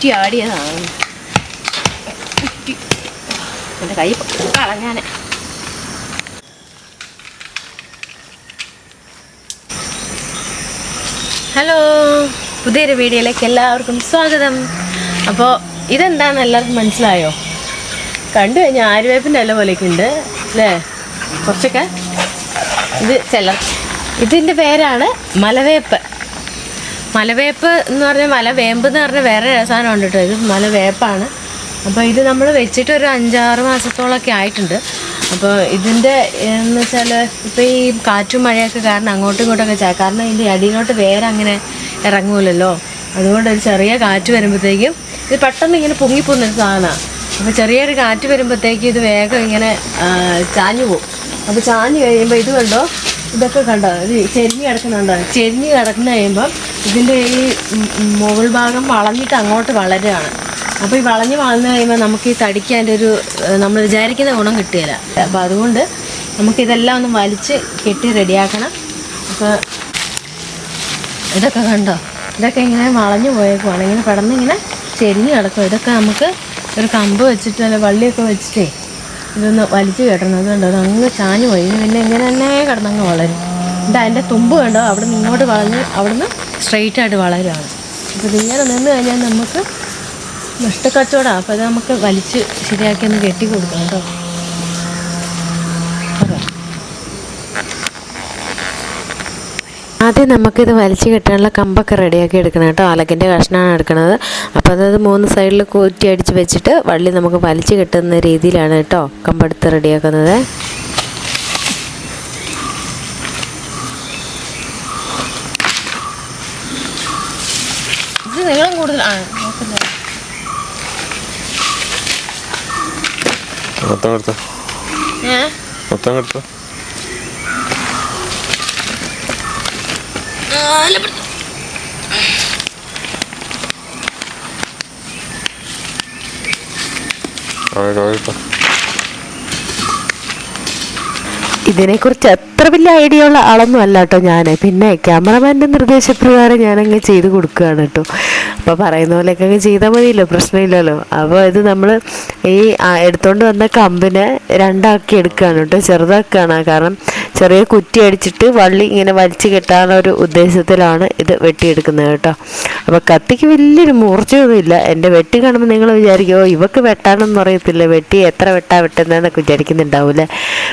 കുറ്റി ആടിയതാണ് എന്റെ കൈ കളഞ്ഞാൻ ഹലോ പുതിയൊരു വീഡിയോയിലേക്ക് എല്ലാവർക്കും സ്വാഗതം. അപ്പോൾ ഇതെന്താണെന്ന് എല്ലാവർക്കും മനസ്സിലായോ? കണ്ടു കഴിഞ്ഞാൽ ആര്യവേപ്പിന്റെ ഇല പോലെയൊക്കെ ഉണ്ട് അല്ലേ? കുറച്ചൊക്കെ ഇത് ചില ഇതിന്റെ പേരാണ് മലവേപ്പ്. മലവേപ്പ് എന്ന് പറഞ്ഞാൽ മലവേമ്പ് എന്ന് പറഞ്ഞാൽ വേറെ സാധനം ഉണ്ട് കേട്ടോ. ഇത് മലവേപ്പാണ്. അപ്പോൾ ഇത് നമ്മൾ വെച്ചിട്ട് ഒരു അഞ്ചാറ് മാസത്തോളമൊക്കെ ആയിട്ടുണ്ട്. അപ്പോൾ ഇതിന്റെ എന്ന് വെച്ചാൽ ഇപ്പോൾ ഈ കാറ്റും മഴയൊക്കെ കാരണം അങ്ങോട്ടും ഇങ്ങോട്ടൊക്കെ ചാ കാരണം ഇതിന്റെ അടിയിലോട്ട് വേറെ അങ്ങനെ ഇറങ്ങൂലല്ലോ. അതുകൊണ്ട് ഒരു ചെറിയ കാറ്റ് വരുമ്പോഴത്തേക്കും ഇത് പെട്ടെന്ന് ഇങ്ങനെ പൊങ്ങിപ്പോകുന്നൊരു സാധനമാണ് അപ്പോൾ ചെറിയൊരു കാറ്റ് വരുമ്പോഴത്തേക്കും ഇത് വേഗം ഇങ്ങനെ ചാഞ്ഞു പോകും. അപ്പോൾ ചാഞ്ഞു കഴിയുമ്പോൾ ഇത് കണ്ടോ? ഇതൊക്കെ കണ്ടോ? ഇത് ചെരിഞ്ഞ് കിടക്കുന്നുണ്ടോ ചെരിഞ്ഞ് കിടക്കുന്ന കഴിയുമ്പോൾ ഇതിന്റെ ഈ മുകൾ ഭാഗം വളഞ്ഞിട്ട് അങ്ങോട്ട് വളരുകയാണ്. അപ്പോൾ ഈ വളഞ്ഞ് വളർന്നു കഴിയുമ്പോൾ നമുക്ക് ഈ തടിക്ക് അതിന്റെ ഒരു നമ്മൾ വിചാരിക്കുന്ന ഗുണം കിട്ടുകയില്ല. അപ്പോൾ അതുകൊണ്ട് നമുക്കിതെല്ലാം ഒന്ന് വലിച്ച് കെട്ടി റെഡിയാക്കണം. അപ്പോൾ ഇതൊക്കെ കണ്ടോ? ഇതൊക്കെ ഇങ്ങനെ വളഞ്ഞു പോയേക്കുവാണ്. ഇങ്ങനെ കിടന്നിങ്ങനെ ചെരിഞ്ഞ് കിടക്കും. ഇതൊക്കെ നമുക്ക് ഒരു കമ്പ് വെച്ചിട്ട് അല്ല വള്ളിയൊക്കെ വെച്ചിട്ടേ ഇതൊന്ന് വലിച്ചു കെട്ടണം. അത് കണ്ടോ? അത് അങ്ങ് ചാഞ്ഞു പോയി. പിന്നെ ഇങ്ങനെ തന്നെ കിടന്നങ്ങ് വളരും. എന്താ അതിന്റെ തുമ്പ് കണ്ടോ? അവിടെ നിന്ന് ഇങ്ങോട്ട് വളഞ്ഞ് അവിടെ നിന്ന് സ്ട്രെയിറ്റ് ആയിട്ട് വളരുകയാണ്. അപ്പോൾ ഇതിങ്ങനെ നിന്ന് കഴിഞ്ഞാൽ നമുക്ക് നഷ്ടക്കച്ചവടമാണ് അപ്പോൾ അത് നമുക്ക് വലിച്ച് ശരിയാക്കി ഒന്ന് കെട്ടി കൊടുക്കണം കേട്ടോ. ആദ്യം നമുക്കിത് വലിച്ചു കെട്ടാനുള്ള കമ്പൊക്കെ റെഡിയാക്കി എടുക്കണം കേട്ടോ. അലക്കിന്റെ കഷ്ണമാണ് എടുക്കുന്നത് അപ്പോൾ അതായത് മൂന്ന് സൈഡിൽ കൂറ്റി അടിച്ച് വെച്ചിട്ട് വള്ളി നമുക്ക് വലിച്ചു കെട്ടുന്ന രീതിയിലാണ് കേട്ടോ കമ്പെടുത്ത് റെഡിയാക്കുന്നത്. നീളം കൂടുതൽ ആ നോക്കുന്നത് മൊത്തം എടുത്തോ. ഏ? മൊത്തം എടുത്തോ. അവിടെ എടുത്തോ ഇതിനെക്കുറിച്ച് അത്ര വലിയ ഐഡിയ ഉള്ള ആളൊന്നും അല്ല കേട്ടോ ഞാൻ പിന്നെ ക്യാമറമാന്റെ നിർദ്ദേശപ്രകാരം ഞാനങ്ങ് ചെയ്ത് കൊടുക്കുകയാണ് കേട്ടോ അപ്പോൾ പറയുന്ന പോലെയൊക്കെ അങ്ങ് ചെയ്താൽ മതിയല്ലോ പ്രശ്നമില്ലല്ലോ. അപ്പോൾ ഇത് നമ്മൾ ഈ എടുത്തുകൊണ്ട് വന്ന കമ്പിനെ രണ്ടാക്കി എടുക്കുകയാണ് കേട്ടോ ചെറുതാക്കുകയാണ്. കാരണം ചെറിയ കുറ്റി അടിച്ചിട്ട് വള്ളി ഇങ്ങനെ വലിച്ചു കെട്ടാനുള്ള ഒരു ഉദ്ദേശത്തിലാണ് ഇത് വെട്ടിയെടുക്കുന്നത് കേട്ടോ. അപ്പോൾ കത്തിക്ക് വലിയൊരു മൂർച്ചയൊന്നുമില്ല. എന്റെ വെട്ടി കാണുമ്പോൾ നിങ്ങൾ വിചാരിക്കുമോ ഇവക്ക് വെട്ടാനൊന്നും അറിയത്തില്ല. വെട്ടി എത്ര വെട്ടാ വെട്ടുന്നതെന്നൊക്കെ വിചാരിക്കുന്നുണ്ടാവൂലേ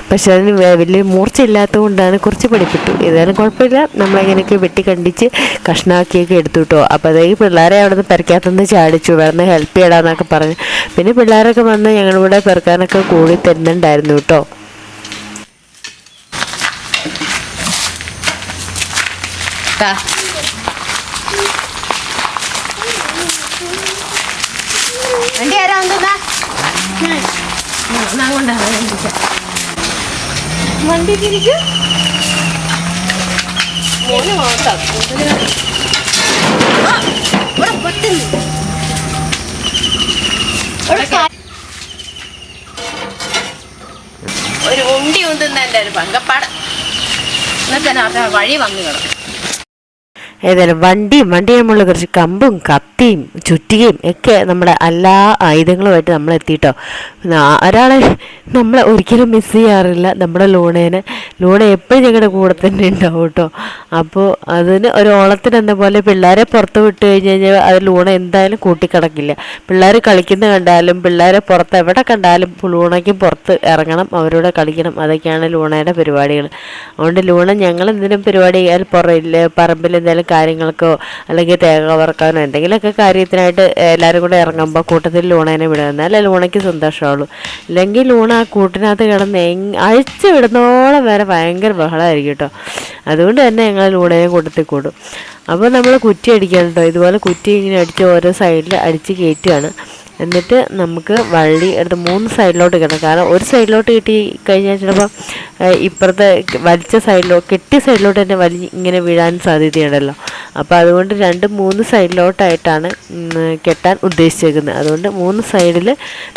പക്ഷെ അതിന് വലിയ മൂർച്ച ഇല്ലാത്തതുകൊണ്ടാണ് കുറച്ച് പഠിപ്പിട്ടു ഏതായാലും കുഴപ്പമില്ല. നമ്മളെങ്ങനെയൊക്കെ വെട്ടി കണ്ടിച്ച് കഷ്ണാക്കിയൊക്കെ എടുത്തു കിട്ടോ. അപ്പോൾ അതേ പിള്ളേരെ അവിടെ നിന്ന് പെരക്കാത്തുനിന്ന് ചാടിച്ചു. വേറെ ഹെൽപ്പ് ചെയ്യടാന്നൊക്കെ പറഞ്ഞു. പിന്നെ പിള്ളേരൊക്കെ വന്ന് ഞങ്ങളിവിടെ പെറുക്കാനൊക്കെ കൂടി തരുന്നുണ്ടായിരുന്നു കേട്ടോ. ട്ടാ. വണ്ടി ആരാ വന്നതാ അങ്ങോട്ടാ വണ്ടി തിരിക്കും മോന് ആ, ഇവിടെ പൊട്ടുന്നു. ഒരു ഉണ്ടി ഉന്തുന്നതിന്റെ ഒരു പങ്കപ്പാട്. എന്നിട്ട് വഴി വന്നു കിടക്കും. ഏതായാലും വണ്ടിയും വണ്ടി നമ്മളുള്ള കുറച്ച് കമ്പും കത്തിയും ചുറ്റികയും ഒക്കെ നമ്മുടെ എല്ലാ ആയുധങ്ങളുമായിട്ട് നമ്മൾ എത്തിയിട്ടോ. ഒരാളെ നമ്മളെ ഒരിക്കലും മിസ് ചെയ്യാറില്ല. നമ്മുടെ ലൂണേനെ. ലൂണ എപ്പോഴും ഞങ്ങളുടെ കൂടെ തന്നെ ഉണ്ടാവും കേട്ടോ. അപ്പോൾ അതിന് ഒരു ഓണത്തിന് എന്ന പോലെ പിള്ളേരെ പുറത്ത് വിട്ട് കഴിഞ്ഞ് കഴിഞ്ഞാൽ അത് ലൂണ എന്തായാലും കൂട്ടിക്കിടക്കില്ല. പിള്ളേർ കളിക്കുന്ന കണ്ടാലും പിള്ളേരെ പുറത്ത് എവിടെ കണ്ടാലും ലൂണയ്ക്കും പുറത്ത് ഇറങ്ങണം അവരോട് കളിക്കണം. അതൊക്കെയാണ് ലൂണയുടെ പരിപാടികൾ അതുകൊണ്ട് ലൂണ ഞങ്ങൾ എന്തെങ്കിലും പരിപാടി പുറയില്ല പറമ്പിൽ എന്തെങ്കിലും കാര്യങ്ങൾക്കോ അല്ലെങ്കിൽ തേങ്ങ വറക്കാനോ എന്തെങ്കിലുമൊക്കെ കാര്യത്തിനായിട്ട് എല്ലാവരും കൂടെ ഇറങ്ങുമ്പോൾ കൂട്ടത്തിൽ ലൂണേനെ വിടുക എന്നാലേ ലൂണയ്ക്ക് സന്തോഷമുള്ളൂ. അല്ലെങ്കിൽ ലൂണ ആ കൂട്ടിനകത്ത് കിടന്ന് അഴിച്ചു വിടുന്നോളം വരെ ഭയങ്കര ബഹളമായിരിക്കും കേട്ടോ. അതുകൊണ്ട് തന്നെ ഞങ്ങൾ ലൂണേനെ കൂട്ടത്തിൽ കൂടും. അപ്പോൾ നമ്മൾ കുറ്റി അടിക്കാൻ കേട്ടോ. ഇതുപോലെ കുറ്റി ഇങ്ങനെ അടിച്ച് ഓരോ സൈഡിൽ അടിച്ച് കയറ്റുകയാണ്. എന്നിട്ട് നമുക്ക് വള്ളി എടുത്ത് മൂന്ന് സൈഡിലോട്ട് കിട്ടണം കാരണം ഒരു സൈഡിലോട്ട് കിട്ടി കഴിഞ്ഞാൽ ചിലപ്പോൾ ഇപ്പുറത്തെ വലിച്ച സൈഡിലോ കെട്ടിയ സൈഡിലോട്ട് തന്നെ വലി ഇങ്ങനെ വീഴാൻ സാധ്യതയുണ്ടല്ലോ. അപ്പോൾ അതുകൊണ്ട് രണ്ട് മൂന്ന് സൈഡിലോട്ടായിട്ടാണ് കെട്ടാൻ ഉദ്ദേശിച്ചേക്കുന്നത്. അതുകൊണ്ട് മൂന്ന് സൈഡിൽ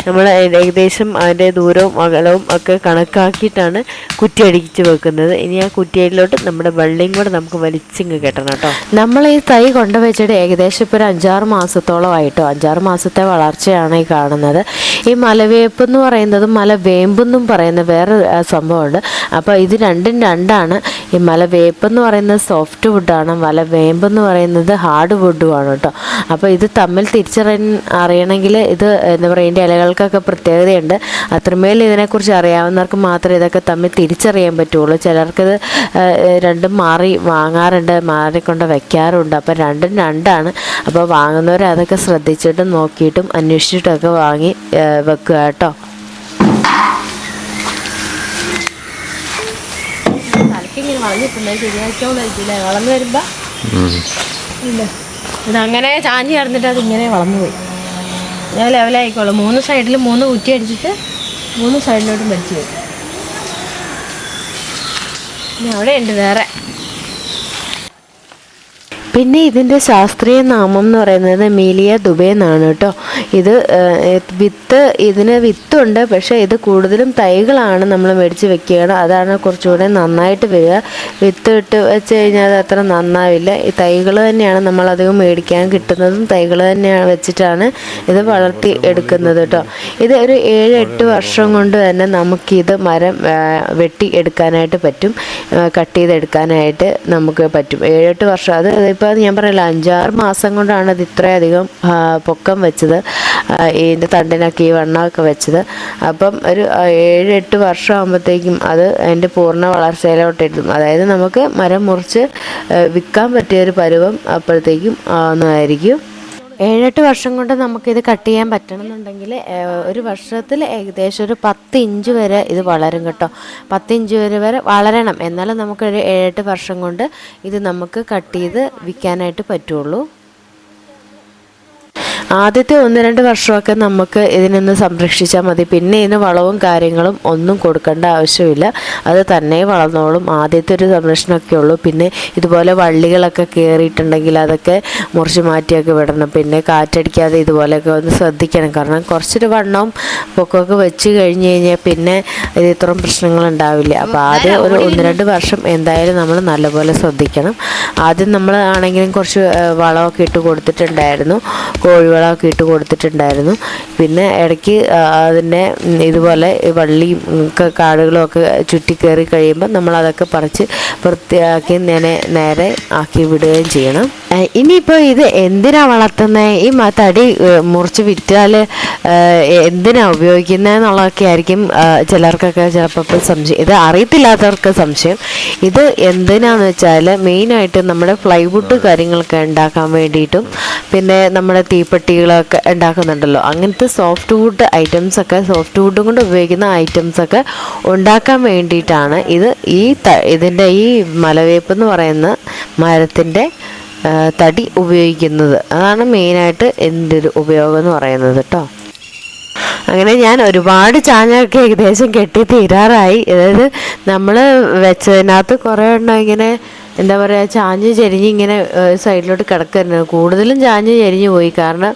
നമ്മൾ ഏകദേശം അതിന്റെ ദൂരവും അകലവും ഒക്കെ കണക്കാക്കിയിട്ടാണ് കുറ്റി അടിച്ച് വെക്കുന്നത്. ഇനി ആ കുറ്റിയിലോട്ട് നമ്മുടെ വള്ളിയും കൂടെ നമുക്ക് വലിച്ചിങ്ങ് കെട്ടണം കേട്ടോ. നമ്മൾ ഈ തൈ കൊണ്ടുവച്ചിട്ട് ഏകദേശം ഇപ്പോൾ ഒരു അഞ്ചാറ് മാസത്തോളമായിട്ടോ അഞ്ചാറ് മാസത്തെ വളർച്ചയാണ് ഈ കാണുന്നത്. ഈ മലവേപ്പ് എന്ന് പറയുന്നത് മലവേമ്പെന്നും പറയുന്ന വേറെ സംഭവമുണ്ട്. അപ്പോൾ ഇത് രണ്ടും രണ്ടാണ്. ഈ മലവേപ്പ് എന്ന് പറയുന്നത് സോഫ്റ്റ് വുഡാണ് മലവേമ്പ് എന്ന് പറയുന്നത് ഹാർഡ് വുഡുമാണ് കേട്ടോ അപ്പോൾ ഇത് തമ്മിൽ തിരിച്ചറിയ അറിയണമെങ്കിൽ ഇത് എന്താ പറയുക ഇതിന്റെ ഇലകൾക്കൊക്കെ പ്രത്യേകതയുണ്ട്. അത്രമേൽ ഇതിനെക്കുറിച്ച് അറിയാവുന്നവർക്ക് മാത്രമേ ഇതൊക്കെ തമ്മിൽ തിരിച്ചറിയാൻ പറ്റുള്ളൂ. ചിലർക്കിത് രണ്ടും മാറി വാങ്ങാറുണ്ട് മാറിക്കൊണ്ട് വയ്ക്കാറുണ്ട് അപ്പോൾ രണ്ടും രണ്ടാണ്. അപ്പോൾ വാങ്ങുന്നവർ അതൊക്കെ ശ്രദ്ധിച്ചിട്ടും നോക്കിയിട്ടും അന്വേഷിച്ചിട്ടൊക്കെ വാങ്ങി വെക്കുക കേട്ടോ തലക്കിങ്ങനെ ചാഞ്ചി ശരിയാക്കിയോണ്ടായിരിക്കില്ലേ വളർന്നു വരുമ്പോ ഇല്ല? ഇതങ്ങനെ ചാഞ്ഞ് കിടന്നിട്ട് അത് ഇങ്ങനെ വളർന്നു പോയി. ഞാൻ ലെവലായിക്കോളും മൂന്ന് സൈഡിൽ മൂന്ന് കുറ്റി അടിച്ചിട്ട് മൂന്ന് സൈഡിലോട്ടും വലിച്ചു വരും ഇനി അവിടെ ഉണ്ട് വേറെ. പിന്നെ ഇതിന്റെ ശാസ്ത്രീയ നാമം എന്ന് പറയുന്നത് മീലിയ ദുബെ എന്നാണ് കേട്ടോ. ഇത് വിത്ത് ഇതിന് വിത്തുണ്ട് പക്ഷേ ഇത് കൂടുതലും തൈകളാണ് നമ്മൾ മേടിച്ച് വെക്കുകയാണ്. അതാണ് കുറച്ചുകൂടെ നന്നായിട്ട് വരിക. വിത്ത് ഇട്ട് വെച്ച് കഴിഞ്ഞാൽ അത് അത്ര നന്നാവില്ല. ഈ തൈകൾ തന്നെയാണ് നമ്മൾ അധികം മേടിക്കാൻ കിട്ടുന്നതും തൈകൾ തന്നെയാണ് വെച്ചിട്ടാണ് ഇത് വളർത്തി എടുക്കുന്നത് കേട്ടോ. ഇത് ഒരു ഏഴ് എട്ട് വർഷം കൊണ്ട് തന്നെ നമുക്കിത് മരം വെട്ടി എടുക്കാനായിട്ട് പറ്റും. കട്ട് ചെയ്തെടുക്കാനായിട്ട് നമുക്ക് പറ്റും. ഏഴെട്ട് വർഷം അത് ഇപ്പോൾ ഞാൻ പറയില്ല അഞ്ചാറ് മാസം കൊണ്ടാണ് ഇത് ഇത്രയധികം പൊക്കം വെച്ചത്. ഇതിന്റെ തണ്ടിനൊക്കെ ഈ വണ്ണമൊക്കെ വെച്ചത്. അപ്പം ഒരു ഏഴ് എട്ട് വർഷം ആകുമ്പോഴത്തേക്കും അത് അതിന്റെ പൂർണ വളർച്ചയിലോട്ട് അതായത് നമുക്ക് മരം മുറിച്ച് വിൽക്കാൻ പറ്റിയ ഒരു പരുവം അപ്പോഴത്തേക്കും ആവുന്നതായിരിക്കും ഏഴെട്ട് വർഷം കൊണ്ട് നമുക്കിത് കട്ട് ചെയ്യാൻ പറ്റണമെന്നുണ്ടെങ്കിൽ ഒരു വർഷത്തിൽ ഏകദേശം ഒരു പത്ത് ഇഞ്ച് വരെ ഇത് വളരും കേട്ടോ. പത്ത് ഇഞ്ച് വരെ വരെ വളരണം. എന്നാലും നമുക്കൊരു ഏഴെട്ട് വർഷം കൊണ്ട് ഇത് നമുക്ക് കട്ട് ചെയ്ത് വിൽക്കാനായിട്ട് പറ്റുള്ളൂ. ആദ്യത്തെ ഒന്ന് രണ്ട് വർഷമൊക്കെ നമുക്ക് ഇതിനൊന്ന് സംരക്ഷിച്ചാൽ മതി. പിന്നെ ഇതിന് വളവും കാര്യങ്ങളും ഒന്നും കൊടുക്കേണ്ട ആവശ്യമില്ല. അത് തന്നെ വളർന്നോളും. ആദ്യത്തെ ഒരു സംരക്ഷണമൊക്കെ ഉള്ളൂ. പിന്നെ ഇതുപോലെ വള്ളികളൊക്കെ കയറിയിട്ടുണ്ടെങ്കിൽ അതൊക്കെ മുറിച്ച് മാറ്റിയൊക്കെ വിടണം. പിന്നെ കാറ്റടിക്കാതെ ഇതുപോലെയൊക്കെ ഒന്ന് ശ്രദ്ധിക്കണം. കാരണം കുറച്ചൊരു വണ്ണവും പൊക്കമൊക്കെ വെച്ച് കഴിഞ്ഞ് കഴിഞ്ഞാൽ പിന്നെ ഇത് ഇത്രയും പ്രശ്നങ്ങൾ ഉണ്ടാവില്ല. അപ്പോൾ ആദ്യം ഒരു ഒന്ന് രണ്ട് വർഷം എന്തായാലും നമ്മൾ നല്ലപോലെ ശ്രദ്ധിക്കണം. ആദ്യം നമ്മൾ ആണെങ്കിലും കുറച്ച് വളമൊക്കെ ഇട്ട് കൊടുത്തിട്ടുണ്ടായിരുന്നു. കോഴിവളമൊക്കെ ഇട്ട് കൊടുത്തിട്ടുണ്ടായിരുന്നു. പിന്നെ ഇടയ്ക്ക് അതിനെ അതിന്റെ ഇതുപോലെ ഈ വള്ളിയും ഒക്കെ കാടുകളും ഒക്കെ ചുറ്റി കയറി കഴിയുമ്പോൾ നമ്മൾ അതൊക്കെ പറിച്ച് വൃത്തിയാക്കി നേരെ നേരെ ആക്കി വിടുകയും ചെയ്യണം. ഇനിയിപ്പോൾ ഇത് എന്തിനാ വളർത്തുന്നത് ഈ തടി മുറിച്ച് വിറ്റാൽ എന്തിനാ ഉപയോഗിക്കുന്നത് എന്നുള്ളതൊക്കെ ആയിരിക്കും ചിലർക്കൊക്കെ ചിലപ്പോൾ ഇപ്പോൾ സംശയം. ഇത് അറിയത്തില്ലാത്തവർക്ക് സംശയം. ഇത് എന്തിനാന്ന് വെച്ചാൽ മെയിനായിട്ട് നമ്മുടെ ഫ്ലൈവുഡ് കാര്യങ്ങളൊക്കെ ഉണ്ടാക്കാൻ വേണ്ടിയിട്ടും പിന്നെ നമ്മുടെ തീപ്പെട്ടികളൊക്കെ ഉണ്ടാക്കുന്നുണ്ടല്ലോ. അങ്ങനത്തെ സോഫ്റ്റ് വുഡ് ഐറ്റംസ് ഒക്കെ സോഫ്റ്റ് വുഡും കൊണ്ട് ഉപയോഗിക്കുന്ന ഐറ്റംസ് ഒക്കെ ഉണ്ടാക്കാൻ വേണ്ടിയിട്ടാണ് ഇത് ഈ ഇതിന്റെ ഈ മലവേപ്പ് എന്ന് പറയുന്ന മരത്തിന്റെ തടി ഉപയോഗിക്കുന്നത്. അതാണ് മെയിനായിട്ട് എന്റെ ഒരു ഉപയോഗം എന്ന് പറയുന്നത് കേട്ടോ. അങ്ങനെ ഞാൻ ഒരുപാട് ചാഞ്ഞൊക്കെ ഏകദേശം കെട്ടി തീരാറായി. അതായത് നമ്മൾ വെച്ചതിനകത്ത് കുറേ എണ്ണം ഇങ്ങനെ എന്താ പറയുക ചാഞ്ഞ് ചരിഞ്ഞ് ഇങ്ങനെ സൈഡിലോട്ട് കിടക്കരുത്. കൂടുതലും ചാഞ്ഞ് ചരിഞ്ഞ് പോയി. കാരണം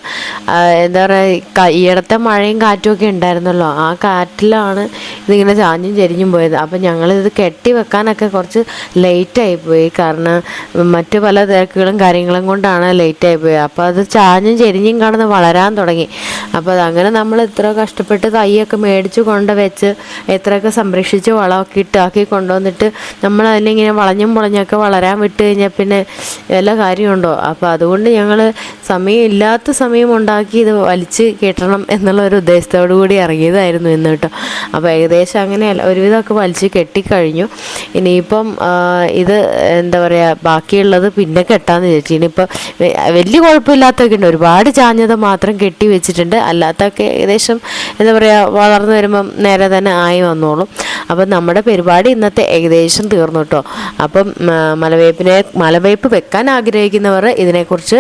എന്താ പറയുക ഈയിടത്തെ മഴയും കാറ്റും ഒക്കെ ഉണ്ടായിരുന്നല്ലോ. ആ കാറ്റിലാണ് ഇതിങ്ങനെ ചാഞ്ഞും ചരിഞ്ഞും പോയത്. അപ്പം ഞങ്ങളിത് കെട്ടി വെക്കാനൊക്കെ കുറച്ച് ലേറ്റായി പോയി. കാരണം മറ്റു പല തിരക്കുകളും കാര്യങ്ങളും കൊണ്ടാണ് ലേറ്റായി പോയത്. അപ്പോൾ അത് ചാഞ്ഞും ചെരിഞ്ഞും കാണുന്ന വളരാൻ തുടങ്ങി. അപ്പോൾ അതങ്ങനെ നമ്മൾ ഇത്ര കഷ്ടപ്പെട്ട് തൈയൊക്കെ മേടിച്ച് കൊണ്ട് വെച്ച് എത്രയൊക്കെ സംരക്ഷിച്ച് വളമൊക്കെ ഇട്ടാക്കി കൊണ്ടുവന്നിട്ട് നമ്മൾ ഇങ്ങനെ വളഞ്ഞും പൊളഞ്ഞൊക്കെ വളരാൻ വിട്ട് കഴിഞ്ഞാൽ പിന്നെ വല്ല കാര്യമുണ്ടോ? അപ്പോൾ അതുകൊണ്ട് ഞങ്ങൾ സമയം ഇല്ലാത്ത സമയം ഉണ്ടാക്കി ഇത് വലിച്ച് കെട്ടണം എന്നുള്ള ഒരു ഉദ്ദേശത്തോടു കൂടി ഇറങ്ങിയതായിരുന്നു ഇന്ന് കേട്ടോ. അപ്പോൾ ഏകദേശം അങ്ങനെ ഒരുവിധമൊക്കെ വലിച്ച് കെട്ടിക്കഴിഞ്ഞു. ഇനിയിപ്പം ഇത് എന്താ പറയുക ബാക്കിയുള്ളത് പിന്നെ കെട്ടാന്ന് വിചാരിച്ചു. ഇനിയിപ്പോൾ വലിയ കുഴപ്പമില്ലാത്തൊക്കെ ഉണ്ട്. ഒരുപാട് ചാഞ്ഞത് മാത്രം കെട്ടി വെച്ചിട്ടുണ്ട്. അല്ലാത്തൊക്കെ ഏകദേശം എന്താ പറയുക വളർന്നു വരുമ്പം നേരെ തന്നെ ആയി വന്നോളും. അപ്പം നമ്മുടെ പരിപാടി ഇന്നത്തെ ഏകദേശം തീർന്നു കേട്ടോ. അപ്പം മലവേപ്പിനെ മലവേപ്പ് വെക്കാൻ ആഗ്രഹിക്കുന്നവർ ഇതിനെക്കുറിച്ച്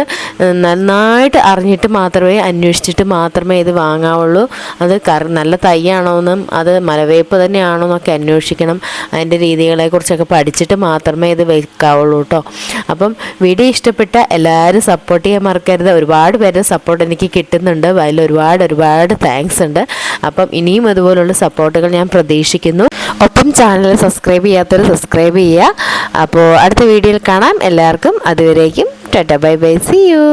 നന്നായിട്ട് അറിഞ്ഞിട്ട് മാത്രമേ അന്വേഷിച്ചിട്ട് മാത്രമേ ഇത് വാങ്ങാവുള്ളൂ. അത് കറി നല്ല തൈയാണോ എന്നും അത് മലവേപ്പ് തന്നെയാണോ എന്നൊക്കെ അന്വേഷിക്കണം. അതിന്റെ രീതികളെക്കുറിച്ചൊക്കെ പഠിച്ചിട്ട് മാത്രമേ ഇത് വെക്കാവുള്ളൂ കേട്ടോ അപ്പം വീഡിയോ ഇഷ്ടപ്പെട്ട എല്ലാവരും സപ്പോർട്ട് ചെയ്യാൻ മറക്കരുത്. ഒരുപാട് പേരുടെ സപ്പോർട്ട് എനിക്ക് കിട്ടുന്നുണ്ട്. അതിൽ ഒരുപാട് ഒരുപാട് താങ്ക്സ് ഉണ്ട്. അപ്പം ഇനിയും അതുപോലുള്ള സപ്പോർട്ടുകൾ ഞാൻ പ്രതീക്ഷിക്കുന്നു. ഒപ്പം ചാനൽ സബ്സ്ക്രൈബ് ചെയ്യാത്തവർ സബ്സ്ക്രൈബ് ചെയ്യുക. അപ്പോൾ അടുത്ത വീഡിയോയിൽ കാണാം. എല്ലാവർക്കും അതുവരേക്കും. Tata bye bye. See you